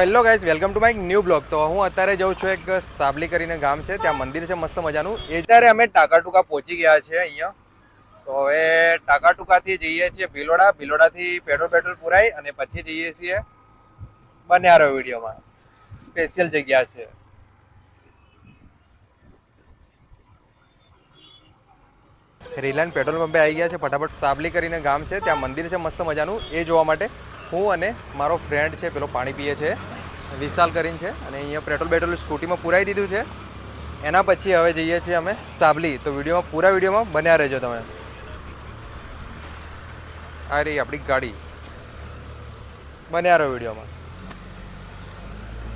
Hello guys welcome to my new blog. તો હું અત્યારે જઉં છું એક સાબલી કરીને ગામ છે, ત્યાં મંદિર છે, મસ્ત મજાનું. એ ત્યારે અમે ટાકાટુકા પહોંચી ગયા છે અહીંયા. તો હવે ટાકાટુકાથી જઈએ છીએ ભિલોડા. ભિલોડાથી પેટ્રોલ પેટ્રોલ પુરાઈ અને પછી જઈએ છીએ બન્યારો વિડીયોમાં. સ્પેશિયલ જગ્યા છે. રિલાયન્સ પેટ્રોલ પંપે આવી ગયા છે, ફટાફટ સાબલી કરીને ગામ છે, ત્યાં મંદિર છે, મસ્ત મજાનું. એ જોવા માટે હું અને મારો ફ્રેન્ડ છે, પેલો પાણી પીએ છે, વિશાલ કરીને છે, અને અહીંયા પેટ્રોલ પેટ્રોલ સ્કૂટીમાં પુરાઈ દીધું છે. એના પછી હવે જઈએ છીએ અમે સાબલી. તો વિડીયોમાં, પૂરા વિડીયોમાં બન્યા રહેજો તમે. આ રહી આપણી ગાડી. બન્યા રહો વિડીયોમાં.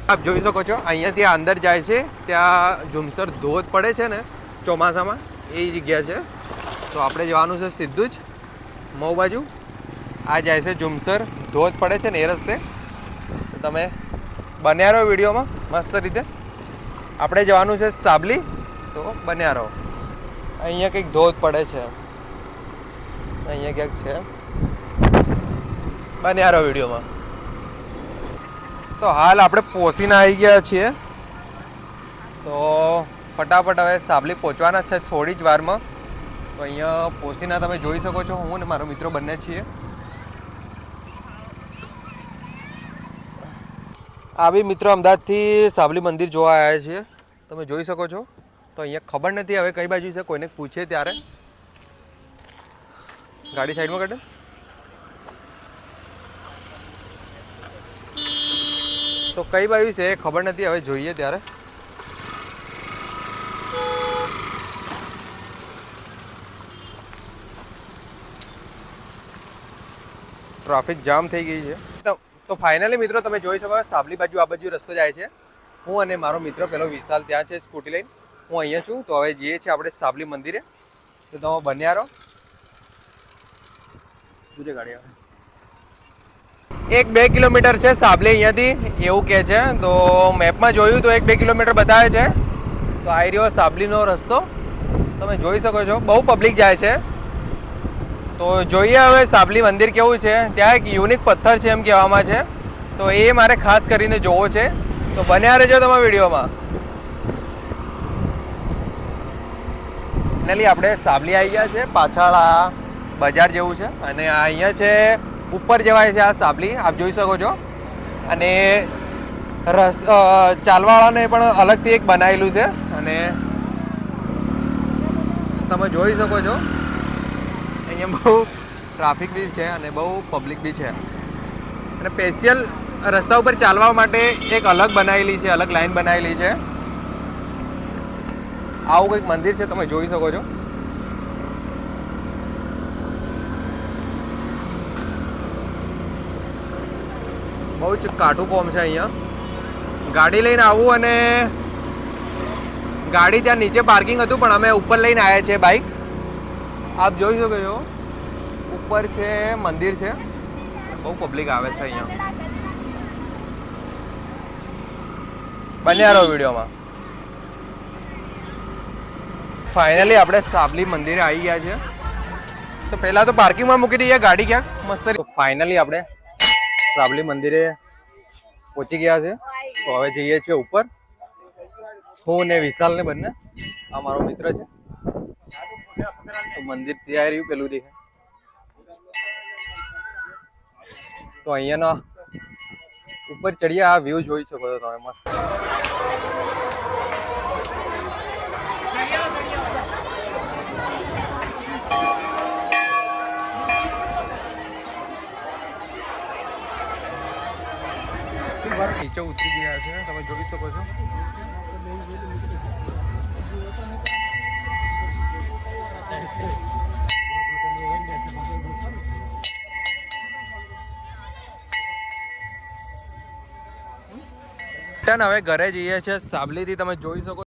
આપ જોઈ શકો છો, અહીંયાથી અંદર જાય છે, ત્યાં ઝુમસર ધોધ પડે છે ને, ચોમાસામાં, એ જગ્યા છે. તો આપણે જવાનું છે સીધું જ મઉ બાજુ આ જાય છે ઝુમસર ધોધ પડે છે ને એ રસ્તે. તો તમે બન્યા રહો વિડીયોમાં મસ્ત રીતે. આપણે જવાનું છે સાબલી. તો બન્યા રહો અહીંયા કંઈક ધોધ પડે છે. અહીંયા ક્યાંક છે. બન્યા રહો વિડીયોમાં. તો હાલ આપણે પોસીને આવી ગયા છીએ. તો ફટાફટ હવે સાબલી પહોંચવાના છે થોડી જ વારમાં. તો અહીંયા પોસીના તમે જોઈ શકો છો હું ને મારો મિત્રો બંને છીએ. આ બી મિત્રો અમદાવાદથી સાબલી મંદિર જોવા આવ્યા છીએ. તમે જોઈ શકો છો. તો અહીંયા ખબર નથી હવે કઈ બાજુ છે, કોઈને પૂછે ત્યારે. ગાડી સાઈડમાં કાઢે. તો કઈ બાજુ છે ખબર નથી, હવે જોઈએ ત્યારે. ટ્રાફિક જામ થઈ ગઈ છે. તો ફાઇનલી મિત્રો તમે જોઈ શકો સાબલી બાજુ આ બાજુ રસ્તો જાય છે. હું અને મારો મિત્ર પેલો વિશાલ ત્યાં છે સ્કૂટી લઈને. હું અહીંયા છું, તો હવે જઈએ છીએ આપણે સાબલી મંદિરે. તો તમે બન્યા રહો. દૂરે ગાડી એક બે કિલોમીટર છે સાબલી અહીંયાથી, એવું કહે છે. તો મેપમાં જોયું તો એક બે કિલોમીટર બતાવે છે. તો આવી રહ્યો સાબલીનો રસ્તો. તમે જોઈ શકો છો, બહુ પબ્લિક જાય છે. તો જોઈએ હવે સાબલી મંદિર કેવું છે. ત્યાં એક યુનિક પથ્થર છે એમ કહેવામાં છે. તો એ મારે ખાસ કરીને જોવો છે. તો બન્યા રહેજો તમે વિડીયોમાં. ફાઇનલી આપણે સાબલી આવી ગયા છે, પાછળ આ બજાર જેવું છે. અને આ અહીંયા છે, ઉપર જવાય છે આ સાબલી, આપ જોઈ શકો છો. અને રસ ચાલવાવાળાને પણ અલગથી એક બનાવેલું છે. અને તમે જોઈ શકો છો. અહીંયા બહુ ટ્રાફિક બી છે અને બહુ પબ્લિક બી છે. અને સ્પેશિયલ રસ્તા ઉપર ચાલવા માટે એક અલગ બનાવેલી છે, અલગ લાઈન બનાવેલી છે. આવું કંઈક મંદિર છે, તમે જોઈ શકો છો. બહુ જ કાઠું કોમ છે અહીંયા. ગાડી લઈને આવું અને ગાડી ત્યાં નીચે પાર્કિંગ હતું, પણ અમે ઉપર લઈને આવ્યા છીએ બાઇક આપ જોઈ શકો છો, ઉપર છે, મંદિર છે. બહુ પબ્લિક આવે છે અહીંયા. બન્યા રહો વિડીયોમાં. ફાઇનલી આપણે સાબલી મંદિરે આવી ગયા છે. તો પહેલાં તો પાર્કિંગમાં મૂકી દઈએ, ગાડી ક્યાંક મસ્ત ફાઇનલી આપણે સાબલી મંદિરે પહોંચી ગયા છે. તો હવે જઈએ છીએ ઉપર. હું ને વિશાલ ને બંને. આ મારો મિત્ર છે. તો મંદિર ત્યાં રહ્યું પેલું દેખાય તો અહીંયાનો ઉપર ચડીએ, આ વ્યૂ જોઈ શકો છો તમે, મસ્ત. નીચે ઉતરી ગયા છે, તમે જોઈ શકો છો. હવે ઘરે જઈએ છીએ. સાબલીથી તમે જોઈ શકો